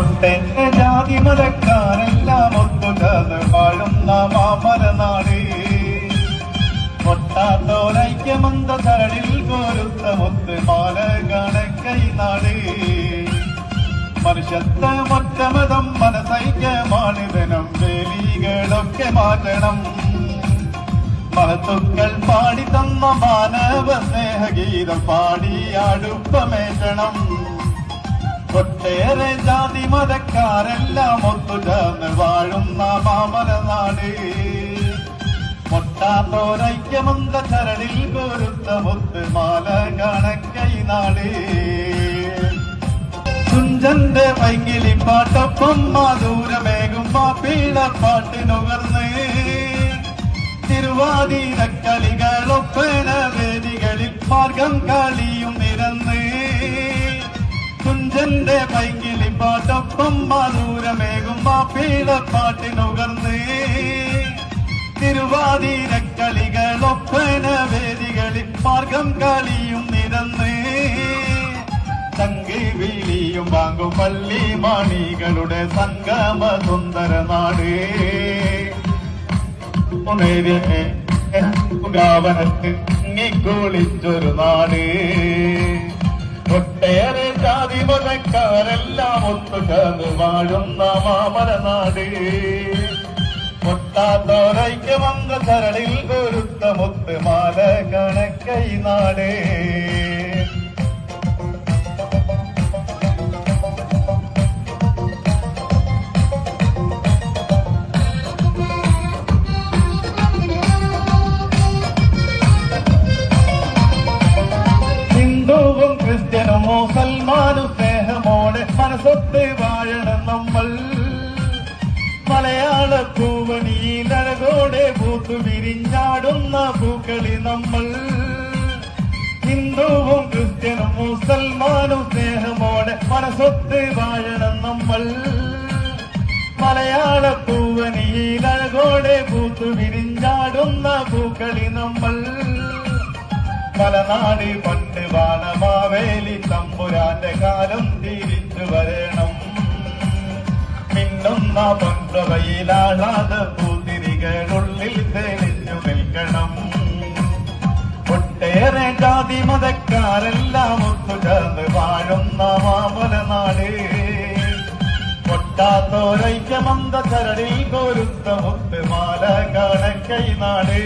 ഒട്ടെന്നെ ജാതി മതക്കാരെല്ലാം ഒത്തുചേർന്ന് വാഴുന്ന മാമരനാട് ഒട്ടാത്തോരൈക്യമന്ത തരളിൽ കോരുത്ത മുത്ത് മാല കണക്കൈ നാട്. മനുഷ്യത്വ മൊറ്റമതം മനസൈക്യമാണിതനം വേലികളൊക്കെ മാറ്റണം. മഹത്തുക്കൾ പാടി തന്ന മാനവ സ്നേഹഗീതം പാടി അടുപ്പമേറ്റണം. ഒട്ടേറെ ജാതി മതക്കാരെല്ലാം ഒത്തുചേർന്ന് വാഴുന്ന മാമല നാട്. മുട്ടാത്തോരൈക്യമന്ത ചരടിൽ കോരുത്ത മുത്ത് മാല കണക്കൈ നാട്. കുഞ്ചന്റെ വൈകിലി പാട്ടൊപ്പം മാധൂരമേകും മാപ്പീട പാട്ടിനുകർന്ന് തിരുവാതിരക്കളികളൊപ്പന പാട്ടൊപ്പം മാനൂരമേകും മാപ്പീട പാട്ടിനുകർന്ന് തിരുവാതിരക്കളികളൊപ്പന വേദികളിൽ മാർഗം കളിയും നിരന്ന്. തങ്കി വിളിയും വാങ്ങും പള്ളി മാണികളുടെ സംഗമ സുന്ദര നാട്. ഗാവനത്തിൽ കുളിച്ചൊരു നാട്. ഒട്ടേറെ ഒത്തു ചേർന്ന് വാഴുന്ന മാമല നാട്. വന്ന ചരളിൽ കൊരുത്ത മുത്ത് മാല കണക്കൈ നാട്. ഹിന്ദുവും ക്രിസ്ത്യനും സ്നേഹമോടെ മനസ്സൊത്ത് വാഴണം നമ്മൾ. മലയാള പൂവണിയിൽ അഴകോടെ പൂത്തു വിരിഞ്ഞാടുന്ന പൂക്കളി നമ്മൾ. ഹിന്ദുവും ക്രിസ്ത്യനും മുസൽമാനും സ്നേഹമോടെ മനസ്സൊത്ത് വാഴണം നമ്മൾ. മലയാള പൂവനിയിൽ അഴകോടെ പൂത്തു വിരിഞ്ഞാടുന്ന പൂക്കളി നമ്മൾ. മലനാട് പണ്ട് വാണമാവേലി തമ്പുരാന്റെ കാലം മിന്നുന്ന പൊൻപ്രവയിലാളാത പൂതിരികളുള്ളിൽ തെളിഞ്ഞു നിൽക്കണം. ഒട്ടേറെ ജാതി മതക്കാരെല്ലാം ഒത്തുചേർന്ന് വാഴുന്ന മാമലനാട് പൊട്ടാത്തോരൈക്യമന്ത ചരടിൽ കോരുത്ത മുത്ത് മാല കാണക്കൈ നാട്.